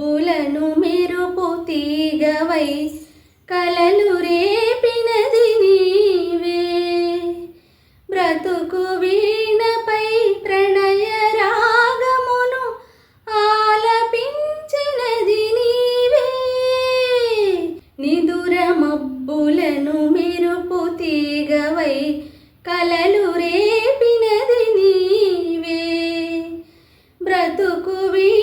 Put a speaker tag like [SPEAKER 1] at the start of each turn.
[SPEAKER 1] మబ్బులను మెరుపు తీగవై కలలు రేపినది నీవే. బ్రతుకు వీణపై ప్రణయ రాగమును ఆలపించినది నీవే. మబ్బులను మెరుపు తీగవై కలలు రేపినది నీవే. బ్రతుకు వీ